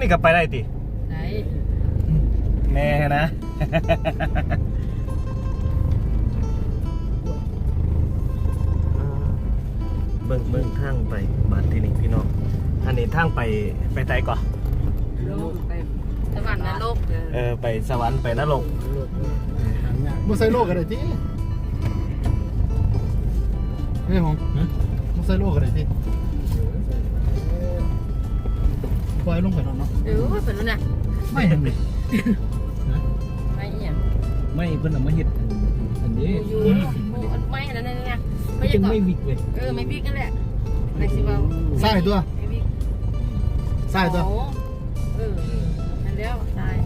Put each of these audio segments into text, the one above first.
นี่ก็ไปได้ติไหนแน่นะ เบิ่งเบิ่งทางไปบ้านที่นี่พี่น้องอันนี้ทางไปไปไตก่อนโลกไปสวรรค์นรกเออไปสวรรค์ไปนรกมุใส่โลกกันเลยที่เฮ้ยผมมุใส่โลกกันเลยที่ ปล่อยลงไปนอนเนาะเออเป็นแล้วนะไม่เห็นเลยไม่เอี่ยงไม่เพิ่นเอามาเฮ็ดอันนี้อยู่ไม่อันนั้นนะไม่ไม่ใช่ยังก่อนไม่วิกเว้ยเออไม่บิ๊กนั่นแหละไม่สิว่าใส่ตัวไม่บิ๊กใส่ตัวเออนั่นแล้วตาย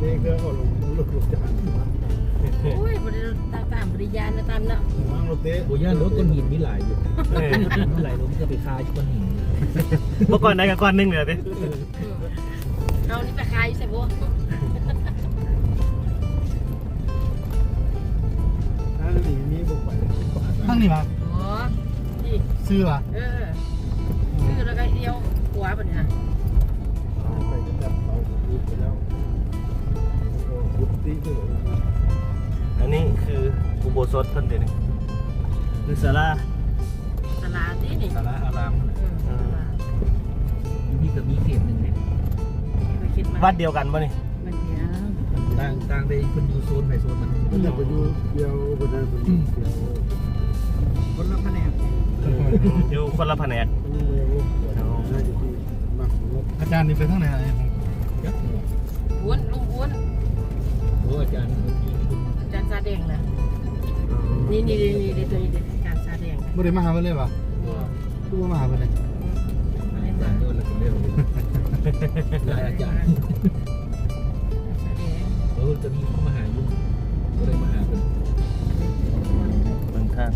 นี่ก็เอาลงลูกลูกจาน โอ้ยบริตามตามบริยานนะตามเนาะวางรถเตะโอ้ย่านรถก้อนหินมีหลายอยู่เออมีหลายรถมันจะไปคายก้อนหินเมื่อก่อนได้กับก้อนหนึงเลยติเอานี่ไปขายใช่ปะทางนี้มีบุกไปทางนี้มาอ๋อที่ซื้อป่ะเออซื้อแล้วก็เดียวหัวแบบนี้นะไปจะจับเอาบุกไปแล้วบุกตีเลยอันนี้คืออุ โบสถเพิ่นเด้นี่คือศาลาตลาดที่นี่สาระอารามเออตลาดมีก็มีเขตหนึ่งเนี่ยไปคิดมาวัดเดียวกันป่ะนี่มันเดียวต่างต่างไปเพิ่นอยู่โซนไปโซนมันมันจะไปดูเดียวบนนั้นบนเดียวคนละแผนกอยู่คนละแผนกอาจารย์นี่ไปทางไหนอะไรผมยักษ์หัวอ้วนลุงอ้วนโอ้อาจารย์เมื่อกี้คุณอาจารย์ซาแดงนะ นี่นี่นี่นี่ตัวนี้เด็กอาจารย์ซาแดงไม่ได้มาหาเพื่อนเลยป่ะกูมาหาเพื่อนเลยอาจารย์โยนแล้วก็เร็วหลายอาจารย์ซาแดงเออจะมีเข้ามาหาอยู่ก็เลยมาหาเพิ่นเบิ่งทาง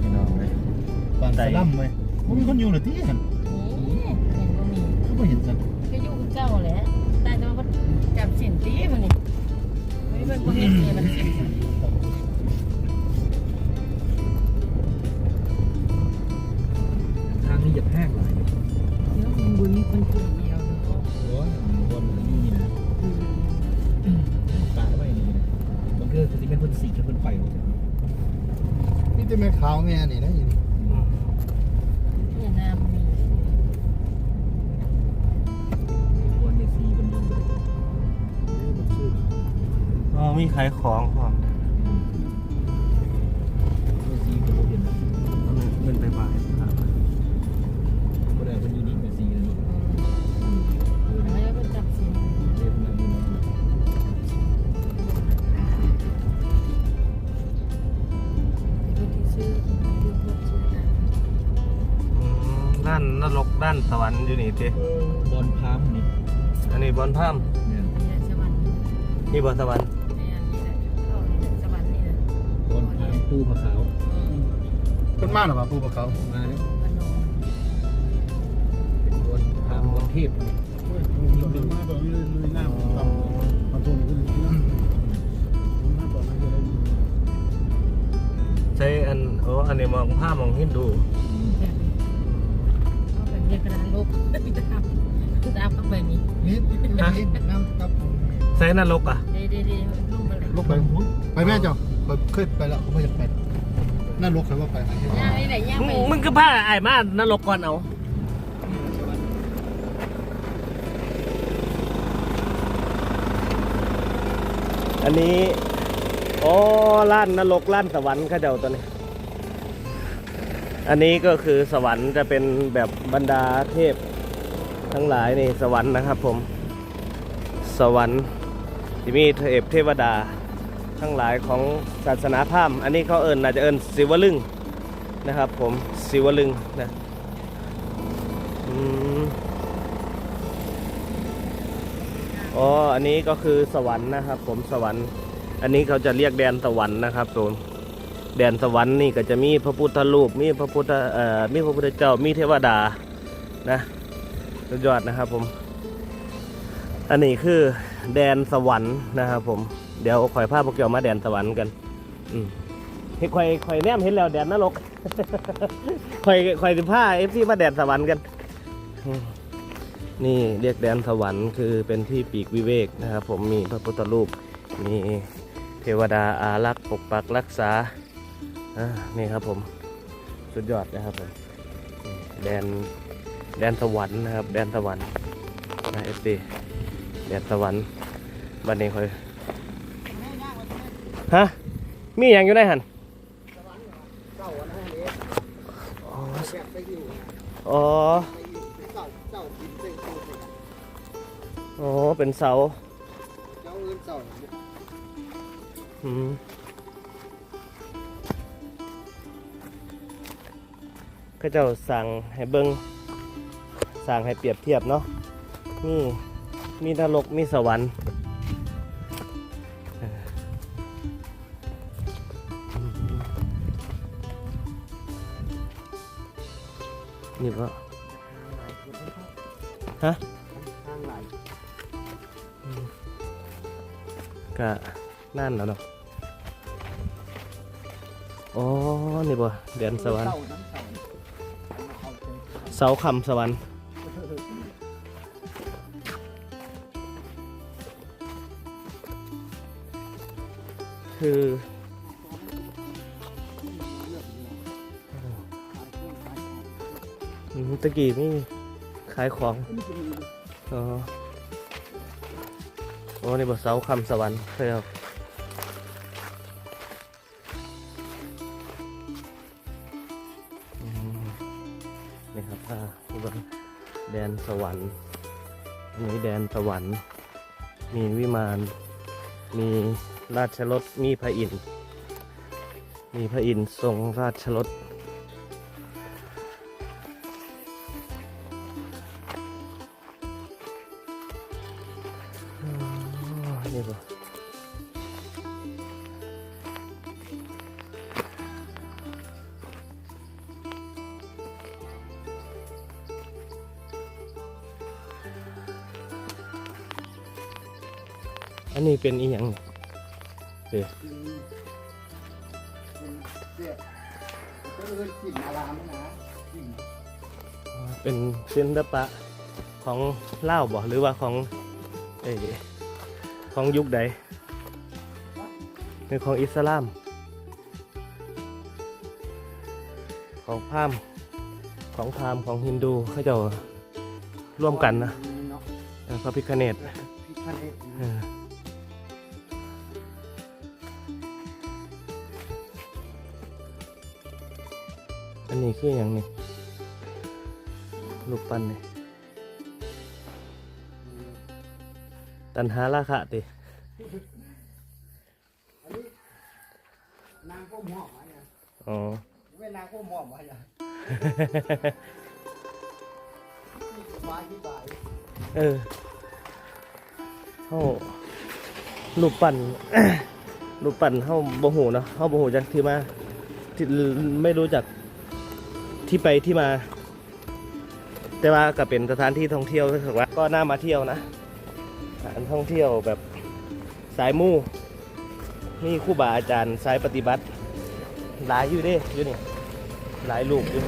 พี่น้องเลยบางสลัมเว้ยผมมีคนอยู่เหรอที่เห็นนี่เห็นก็มีเขาไม่เห็นสัก ม่ขาวแม่นี่นะอยู่นี่อืมเนี่ยน้ำมีวนในซีมันอยู่เลยอ๋อมีขายของพร้อม ด้านนรกด้านสวรรค์อยู่นี่ติบอลพามนี่อันนี้บอนพามเนี่ยนี่แหละสวรรค์นี่บอนสวรรค์เนี่ยนี่แหละเข้านี่แหละสวรรค์นี่แหละบอลพามปูผาขาวอืมเป็นมาหรอป่ะปูปะเขามาแล้วพนมเป็นบอลพามบอลเทพนี่เป็นมาตอนนี้ลุยหน้าผมทำมาตัวนี้ก็ลุยหน้าผมมาตอนนั้นก็ได้ใช้อันโอ้อันนี้มองภาพมองฮินดู กระดานลบพี่ตามตามเข้าไปนี่นี่นี่น้ำครับใช้นรกอะเด้เด้เด้ลงมาเลยลูกไปไปแม่เจ้าเคยไปแล้วเขาไม่อยากไปน่าลูกเคยว่าไปย่างนี่แหละย่างมึไปงมึงก็พาไอ้ายมานรกก่อนเอาอันนี้โอ้ล้านนรกล้านสวรรค์เข้าเจ้าตัวนี้ อันนี้ก็คือสวรรค์จะเป็นแบบบรรดาเทพทั้งหลายนี่สวรรค์นะครับผม สวรรค์ที่มีเทพเทวดาทั้งหลายของศาสนาพราหมณ์อันนี้เขาเอิญน่าจะเอิญศิวลึงนะครับผมศิวลึงนะอ๋อ อันนี้ก็คือสวรรค์นะครับผมสวรรค์ อันนี้เขาจะเรียกแดนสวรรค์นะครับผม แดนสวรรค์นี่ก็จะมีพระพุทธรูปมีพระพุทธเอ่อมีพระพุทธเจ้ามีเทวดานะสุดยอดนะครับผม อันนี้คือแดนสวรรค์นะครับผมเดี๋ยวข่อยพาพวกเกี่ยวมาแดนสวรรค์กัน อืมเฮ้ยข่อยข่อยแนมเห็นแล้วแดนนรกข่อยข่อยสิพาเอฟซีมาแดนสวรรค์กัน นี่เรียกแดนสวรรค์คือเป็นที่ปีกวิเวกนะครับผมมีพระพุทธรูปมีเทวดาอารักษ์ปกปักรักษา อ่านี่ครับผม สุดยอดนะครับผมนี่แดนแดนสวรรค์นะครับ แดนสวรรค์นะเอฟซีแดนสวรรค์บันนี้ค่อยฮะมีอย่างอยู่ในหันเจ้าวันนั้นเองอ๋อแกไปอยู่อ๋อไปอยู่เจ้าเจ้ากินเป็นตัวอ๋อเป็นเสาเจ้าเอิ้นเจ้าอืม ก็เจ้าสั่งให้เบิงสั่งให้เปรียบเทียบเนาะนี่มีนรกมีสวรรค์นี่ปะฮะก็นั่นแล้วเนาะอ๋อนี่บ่เดือนสวรรค์ เสาคำสวรรค์คือ ตะกี้นี่ขายของ อ๋อ โอ้นี่บ่เสาคำสวรรค์เคยเสวรรค์อันนี้แดนสวรรค์ มีวิมาน มีราชรถมีพระอินทร์มีพระอินทร์ทรงราชรถ อันนี้เป็นอีหยังเดี๋ยวเสียก็เอิ้นกลิ่นอารามนะกลิ่นเป็นศิลปะของเล่าวบ่หรือว่าของเอ้ยของยุคใดเป็นของอิสลาม ของพราหมณ์ของพราหมณ์ของฮินดูเขาเจะร่วมกันนะเนาะเออพระพิคเนต อออันนี้คืออย่างนี้รูปปั้นนี่ตันหาราคะตินางก็หมอบไว้อะอ๋อเวลาก็หมอบไว้อะนี่สบายที่บายเออเฮารูปปั้นรูปปั้นเฮาบ่ฮู้เนาะเฮาบ่ฮู้จักที่มาที่ไม่รู้จัก ที่ไปที่มา แต่ว่าก็เป็นสถานที่ท่องเที่ยวรู้สึกว่าก็น่ามาเที่ยวนะสถานท่องเที่ยวแบบสายมู่มีคู่บาอาจารย์สายปฏิบัติ หลายอยู่เด้อยู่นี่หลายลูกอยู่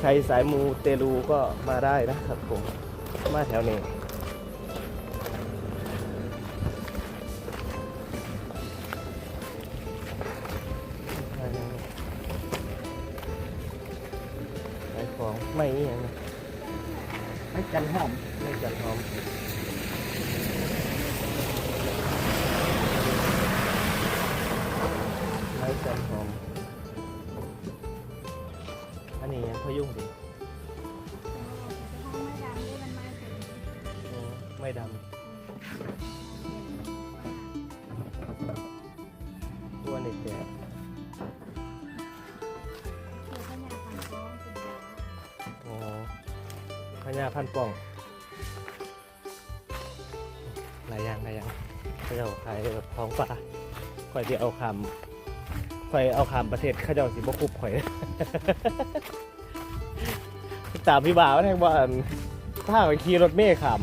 ใครสายมูเตลูก็มาได้นะครับผมมาแถวนี้ จัดหอม อันนี้ยังพยุงดิไม่ดำตัวนี้แก่โอ้พญาพันป่องหลายอย่างหลายอย่างเขาขายของป่าข่อยที่เอาคำ ข่อยเอาขามประเทศข้าเจ้าสิบ่คุบข่อย ตามพี่บ่าวนะว่าข้าขี่รถเมฆขำ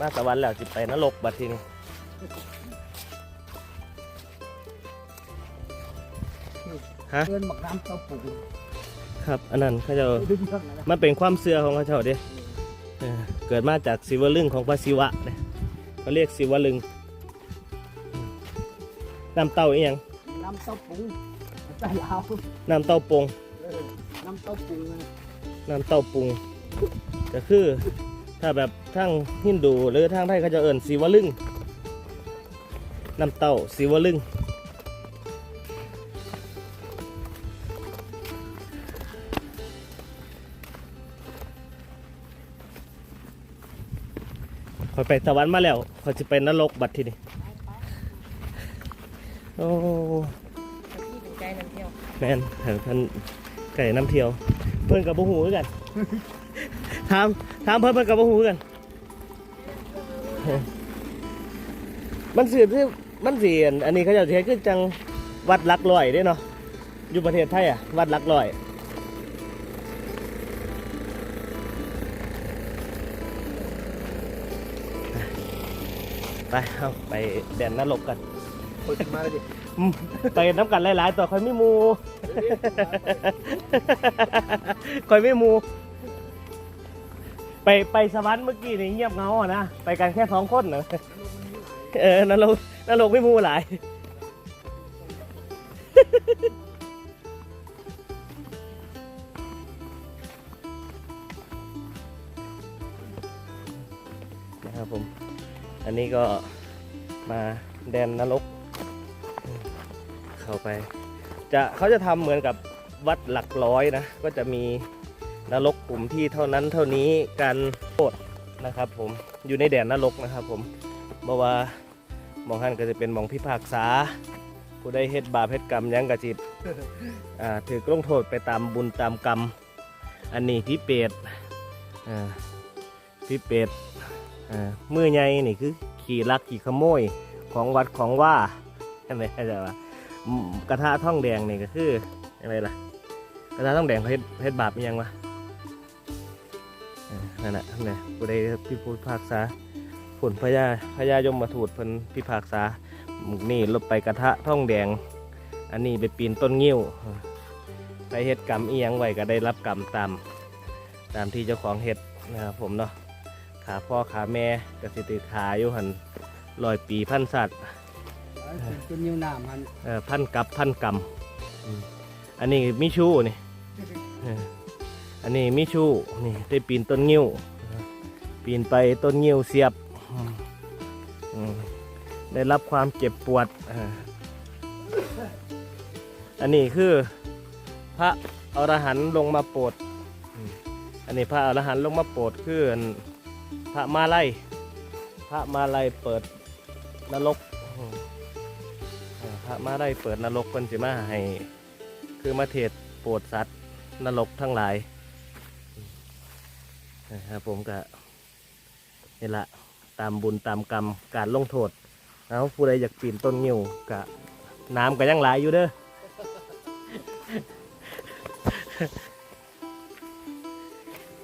มาสวรรค์แล้วจิไปนรกบัดทีนี้ ฮะเพื่อนบักน้ำเต้าปูครับ อันนั้นเขาจะดึงเรื่องอะไรมันเป็นความเสื่อของเขาเจ้าเด้เออเกิดมาจากศิวลึงของพระศิวะเนี่ยเขาเรียกศิวลึงน้ำเต้าอีหยังน้ำเต้าปูใส่ลาวน้ำเต้าปง เออน้ำเต้าปูนะน้ำเต้าปรุงก็คือถ้าแบบทั้งฮินดูหรือทางไทยเขาจะเอิ่นสีวลึงน้ำเต้าสีวลึง ไปสวรรค์มาแล้วคอยจะไปนรกบัดทีนี้โอ้ที่ถึงใจน้ำเที่ยวแมนเห็นเพิ่นไก่น้ำเที่ยว เพื่อนกับบุหูคือกันถามถามเพื่อนเพื่อนกับบุหูคือกัน มันสืบที่มันเสียนอันนี้เขาจะเทขึ้นจังวัดหลักลอยเด้เนาะอยู่ประเทศไทยอะวัดหลักลอย ไปเอาไปแดนนรกกันเปิดมาเลยดิอืมไปน้ำกันหลาย ๆตัวคอยไม่มูคอยไม่มู ไปไปสวรรค์เมื่อกี้นี่เงียบเหงาอะนะ ไปกันแค่สองคนเนอะเออนรกนรกไม่มูหลาย อันนี้ก็มาแดนนรก เข้าไป จะเขาจะทำเหมือนกับวัดหลักร้อยนะ ก็จะมีนรกกลุ่มที่เท่านั้นเท่านี้การโทษนะครับ ผมอยู่ในแดนนรกนะครับ ผมเพราะว่ามองท่านก็จะเป็นมองพิพากษา ผู้ได้เฮ็ดบาปเฮ็ดกรรมยังกะจิตถือกลงโทษไปตามบุญตามกรรม อันนี้พี่เปรตพี่เปรต มือใหญ่นี่คือ ขี่ลักขี่ขโมยของวัดของว่าใช่ไหมเข้าใจปะอืมกระทะท่องแดงนี่ก็คืออะไรล่ะ กระทะท่องแดงเขาเฮ็ดเฮ็ดบาปยังวะนั่นแหละนั่นแหละผู้ใดพิพากษาผลพญาพญายมมาถูดเพิ่นพิพากษามุกนี่ลบไปกระทะท่องแดง อันนี้ไปปีนต้นงิ้วไปเฮ็ดกรรมเอียงไว้ก็ได้รับกรรมตามตามที่เจ้าของเฮ็ดนะครับผมเนาะ ขาพ่อขาแม่กสิติดขาอยู่หันลอยปีพันสัตว์เป็นนิ้วหน้ามันเอ่อพันกับพันกำอืมอันนี้มิชูนี่เอออันนี้มิชูนี่ได้ปีนต้นงิ้ว ปีนไปต้นงิ้วเสียบอืมอืมได้รับความเจ็บปวดเอออันนี้คือพระอรหันต์ลงมาโปรดอืมอันนี้พระอรหันต์ลงมาโปรดคืออัน พระมาไลยพระมาไลยเปิดนรกพระมาได้เปิดนรกเพิ่นสิมาให้ คือมาเทศโปรดสัตว์นรกทั้งหลายนะครับผมก็นี่ละตามบุญตามกรรมการลงโทษเอาผู้ใดอยากปีนต้นงิ้วกะน้ำก็ยังหลายอยู่เด้อ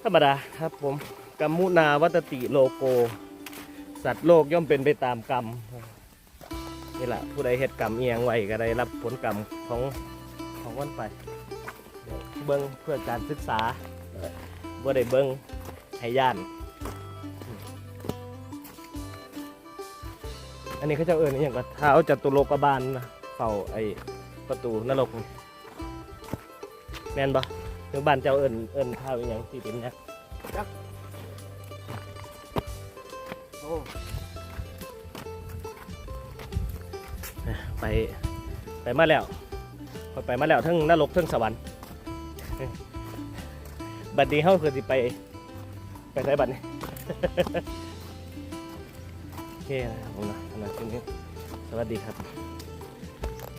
ธรรมดาครับผม กัมมุนาวัตติโลโก สัตว์โลกย่อมเป็นไปตามกรรมนี่แหละผู้ใดเหตุกรรมเอียงไว้ก็ได้รับผลกรรมของของวันไปเบิ้งเพื่อการศึกษาบ่ได้เบิ้งให้ย่าน อันนี้เขาเจะเอิญอย่างก็เท้าจตุโลกบาลนะเฝ้าไอ้ประตูนรก แม่นบ่หรือบ้านเจ้าเอิญเอิญเท้าอย่างที่เป็นเนี่ย ไปไปมาแล้วไปมาแล้วทั้งนรกทั้งสวรรค์บัดนี้เฮาคือสิไป ไปใช้บัดนี้โอเคนะครับผมนะสำหรับคลิปนี้สวัสดีครับ